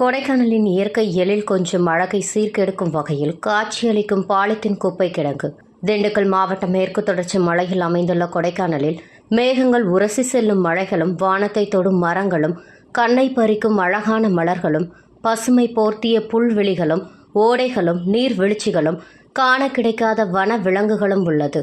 கொடைக்கானலின் இயற்கை எழில் கொஞ்சம் அழகை சீர்கெடுக்கும் வகையில் காட்சியளிக்கும் பாலித்தீன் குப்பை கிடங்கு. திண்டுக்கல் மாவட்ட மேற்கு தொடர்ச்சி மலையில் அமைந்துள்ள கொடைக்கானலில் மேகங்கள் உரசி செல்லும் மழைகளும் வானத்தை தொடும் மரங்களும் கண்ணை பறிக்கும் அழகான மலர்களும் பசுமை போர்த்திய புல்வெளிகளும் ஓடைகளும் நீர்வீழ்ச்சிகளும் காண கிடைக்காத வன விலங்குகளும் உள்ளது.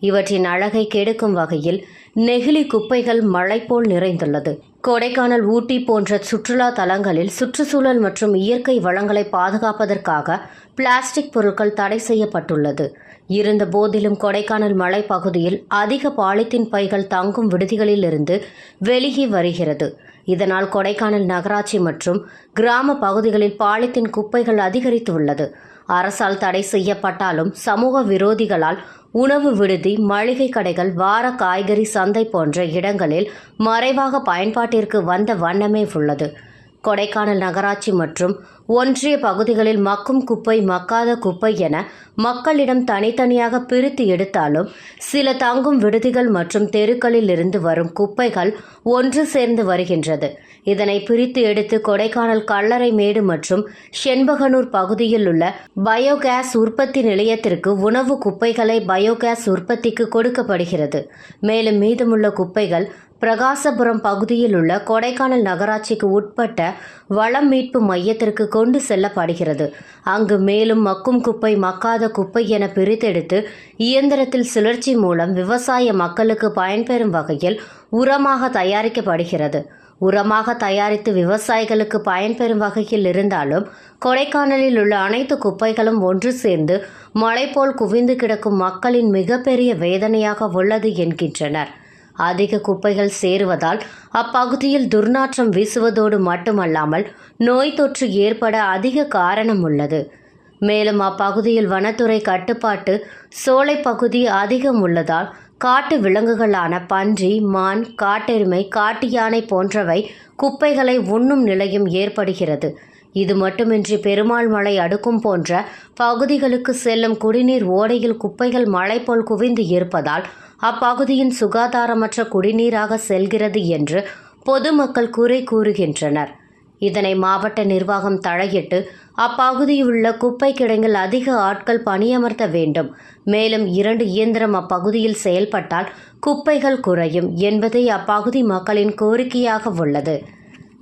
இவற்றின் அழகை கெடுக்கும் வகையில் நெகிழி குப்பைகள் மழை போல் நிறைந்துள்ளது. கொடைக்கானல் ஊட்டி போன்ற சுற்றுலா தலங்களில் சுற்றுச்சூழல் மற்றும் இயற்கை வளங்களை பாதுகாப்பதற்காக பிளாஸ்டிக் பொருட்கள் தடை செய்யப்பட்டுள்ளது. இருந்த போதிலும் கொடைக்கானல் மலைப்பகுதியில் அதிக பாலித்தீன் பைகள் தங்கும் விடுதிகளிலிருந்து வெளியே வருகிறது. இதனால் கொடைக்கானல் நகராட்சி மற்றும் கிராம பகுதிகளில் பாலித்தீன் குப்பைகள் அதிகரித்துள்ளது. அரசால் தடை செய்யப்பட்டாலும் சமூக விரோதிகளால் உணவு விடுதி மளிகை கடைகள் வார காய்கறி சந்தை போன்ற இடங்களில் மறைவாக பயன்பாட்டிற்கு வந்த வண்ணமே உள்ளது. கொடைக்கானல் நகராட்சி மற்றும் ஒன்றிய பகுதிகளில் மக்கும் குப்பை மக்காத குப்பை என மக்களிடம் தனித்தனியாக பிரித்து எடுத்தாலும் சில தங்கும் விடுதிகள் மற்றும் தெருக்களில் இருந்து வரும் குப்பைகள் ஒன்று சேர்ந்து வருகின்றது. இதனை பிரித்து எடுத்து கொடைக்கானல் கல்லறை மேடு மற்றும் செண்பகனூர் பகுதியில் உள்ள பயோகேஸ் உற்பத்தி நிலையத்திற்கு உணவு குப்பைகளை பயோகேஸ் உற்பத்திக்கு கொடுக்கப்படுகிறது. மேலும் மீதமுள்ள குப்பைகள் பிரகாசபுரம் பகுதியில் உள்ள கொடைக்கானல் நகராட்சிக்கு உட்பட்ட வளம் மீட்பு மையத்திற்கு கொண்டு செல்லப்படுகிறது. அங்கு மேலும் மக்கும் குப்பை மக்காத குப்பை என பிரித்தெடுத்து இயந்திரத்தில் சுழற்சி மூலம் விவசாய மக்களுக்கு பயன்பெறும் வகையில் உரமாக தயாரிக்கப்படுகிறது. உரமாக தயாரித்து விவசாயிகளுக்கு பயன்பெறும் வகையில் இருந்தாலும் கொடைக்கானலில் உள்ள அனைத்து குப்பைகளும் ஒன்று சேர்ந்து மலை போல் குவிந்து கிடக்கும் மக்களின் மிகப்பெரிய வேதனையாக உள்ளது என்கின்றனர். அதிக குப்பைகள் சேருவதால் அப்பகுதியில் துர்நாற்றம் வீசுவதோடு மட்டுமல்லாமல் நோய் தொற்று ஏற்பட அதிக காரணம் உள்ளது. மேலும் அப்பகுதியில் வனத்துறை கட்டுப்பாட்டு சோலை பகுதி அதிகம் உள்ளதால் காட்டு விலங்குகளான பன்றி மான் காட்டெருமை காட்டு யானை போன்றவை குப்பைகளை உண்ணும் நிலையும் ஏற்படுகிறது. இது மட்டுமின்றி பெருமாள் மலை அடுக்கும் போன்ற பகுதிகளுக்கு செல்லும் குடிநீர் ஓடையில் குப்பைகள் மழை போல் குவிந்து இருப்பதால் அப்பகுதியின் சுகாதாரமற்ற குடிநீராக செல்கிறது என்று பொதுமக்கள் குறை கூறுகின்றனர். இதனை மாவட்ட நிர்வாகம் தழையிட்டு அப்பகுதியில் உள்ள குப்பை கிடங்கில் அதிக ஆட்கள் பணியமர்த்த வேண்டும். மேலும் இரண்டு இயந்திரம் அப்பகுதியில் செயல்பட்டால் குப்பைகள் குறையும் என்பதே அப்பகுதி மக்களின் கோரிக்கையாக உள்ளது.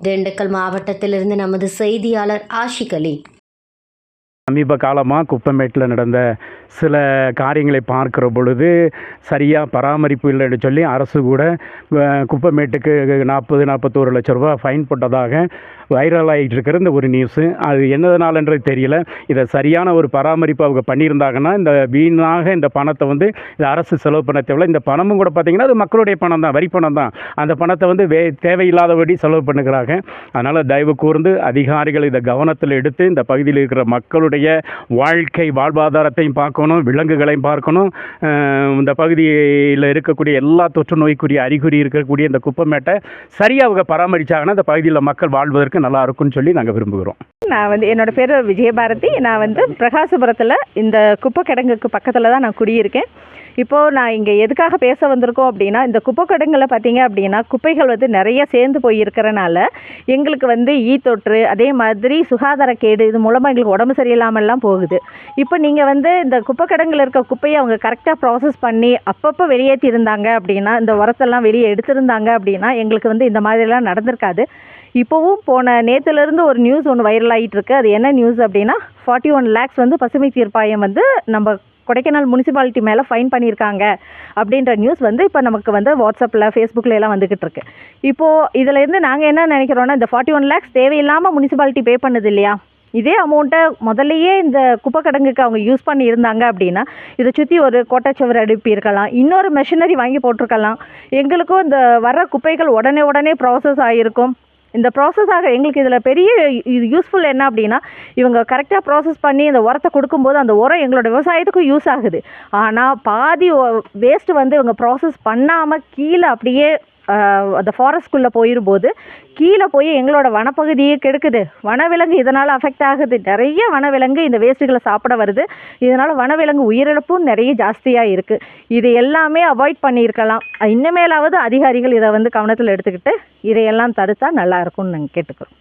திண்டுக்கல் மாவட்டத்திலிருந்து நமது செய்தியாளர் ஆஷிகலி சமீப காலமாக குப்பமேட்டில் நடந்த சில காரியங்களை பார்க்கிற பொழுது சரியாக பராமரிப்பு இல்லைன்னு சொல்லி அரசு கூட குப்பமேட்டுக்கு நாற்பது நாற்பத்தோரு லட்ச ரூபா ஃபைன் போட்டதாக வைரல் ஆகிட்டு இருக்கிற இந்த ஒரு நியூஸு. அது என்னதுனாலன்றது தெரியல. இதை சரியான ஒரு பராமரிப்பு அவங்க பண்ணியிருந்தாங்கன்னா இந்த வீணாக இந்த பணத்தை வந்து இந்த அரசு செலவு பண்ண தேவையில்ல. இந்த பணமும் கூட பார்த்திங்கன்னா அது மக்களுடைய பணம் தான் வரி பணம் தான். அந்த பணத்தை வந்து வே தேவையில்லாதபடி செலவு பண்ணுகிறாங்க. அதனால் தயவு கூர்ந்து அதிகாரிகள் இதை கவனத்தில் எடுத்து இந்த பகுதியில் இருக்கிற மக்களுடைய வாழ்க்கை வாழ்வாதாரத்தையும் பார்க்கணும் விலங்குகளையும் பார்க்கணும். இந்த பகுதியில் இருக்கக்கூடிய எல்லா தொற்று நோய்க்குரிய அறிகுறி இருக்கக்கூடிய இந்த குப்பமேட்டை சரியாக அவங்க பராமரித்தாங்கன்னா இந்த பகுதியில் மக்கள் வாழ்வதற்கு நல்லா இருக்கும்னு சொல்லி நாங்கள் விரும்புகிறோம். நான் வந்து என்னோட பேர் விஜயபாரதி. நான் வந்து பிரகாசபுரத்தில் இந்த குப்பை கிடங்குக்கு பக்கத்தில் தான் நான் குடியிருக்கேன். இப்போது நான் இங்கே எதுக்காக பேச வந்திருக்கோம் அப்படின்னா இந்த குப்பை பார்த்தீங்க அப்படின்னா குப்பைகள் வந்து நிறைய சேர்ந்து போய் இருக்கிறனால எங்களுக்கு வந்து ஈ தொற்று அதே மாதிரி சுகாதார கேடு இது மூலமாக எங்களுக்கு உடம்பு சரியில்லாமல்லாம் போகுது. இப்போ நீங்கள் வந்து இந்த குப்பை இருக்க குப்பையை அவங்க கரெக்டாக ப்ராசஸ் பண்ணி அப்பப்போ வெளியேற்றி இருந்தாங்க அப்படின்னா இந்த உரத்தெல்லாம் வெளியே எடுத்திருந்தாங்க அப்படின்னா எங்களுக்கு வந்து இந்த மாதிரிலாம் நடந்திருக்காது. இப்போவும் போன நேற்றுலேருந்து ஒரு நியூஸ் ஒன்று வைரல் ஆகிட்டு இருக்கு. அது என்ன நியூஸ் அப்படின்னா ஃபார்ட்டி ஒன் லேக்ஸ் வந்து பசுமை தீர்ப்பாயம் வந்து நம்ம கொடைக்கானல் முனிசிபாலிட்டி மேலே ஃபைன் பண்ணியிருக்காங்க அப்படின்ற நியூஸ் வந்து இப்போ நமக்கு வந்து வாட்ஸ்அப்பில் ஃபேஸ்புக்கில் எல்லாம் வந்துக்கிட்டு இருக்கு. இப்போது இதிலேருந்து நாங்கள் என்ன நினைக்கிறோன்னா இந்த ஃபார்ட்டி ஒன் லேக்ஸ் தேவையில்லாமல் முனிசிபாலிட்டி பே பண்ணுது இல்லையா? இதே அமௌண்ட்டை முதல்லையே இந்த குப்பை கடங்குக்கு அவங்க யூஸ் பண்ணி இருந்தாங்க அப்படின்னா இதை சுற்றி ஒரு கோட்டச்சுவர் அடுப்பி இருக்கலாம் இன்னொரு மெஷினரி வாங்கி போட்டிருக்கலாம். எங்களுக்கும் இந்த வர்ற குப்பைகள் உடனே உடனே ப்ராசஸ் ஆகிருக்கும் இந்த ப்ராசஸ் ஆக எங்களுக்கு இதில் பெரிய இது யூஸ்ஃபுல் என்ன அப்படின்னா இவங்க கரெக்டாக ப்ராசஸ் பண்ணி இந்த உரத்தை கொடுக்கும்போது அந்த உரம் எங்களோட விவசாயத்துக்கும் யூஸ் ஆகுது. ஆனால் பாதி வேஸ்ட்டு வந்து இவங்க ப்ராசஸ் பண்ணாமல் கீழே அப்படியே அந்த ஃபாரஸ்ட்குள்ளே போயிடும்போது கீழே போய் எங்களோட வனப்பகுதியே கெடுக்குது. வனவிலங்கு இதனால் அஃபெக்ட் ஆகுது. நிறைய வனவிலங்கு இந்த வேஸ்ட்டுகளை சாப்பிட வருது. இதனால் வனவிலங்கு உயிரிழப்பும் நிறைய ஜாஸ்தியாக இருக்குது இது எல்லாமே அவாய்ட் பண்ணியிருக்கலாம். இன்னமேலாவது அதிகாரிகள் இதை வந்து கவனத்தில் எடுத்துக்கிட்டு இதையெல்லாம் தடுத்தால் நல்லாயிருக்கும்னு நாங்கள் கேட்டுக்கிறோம்.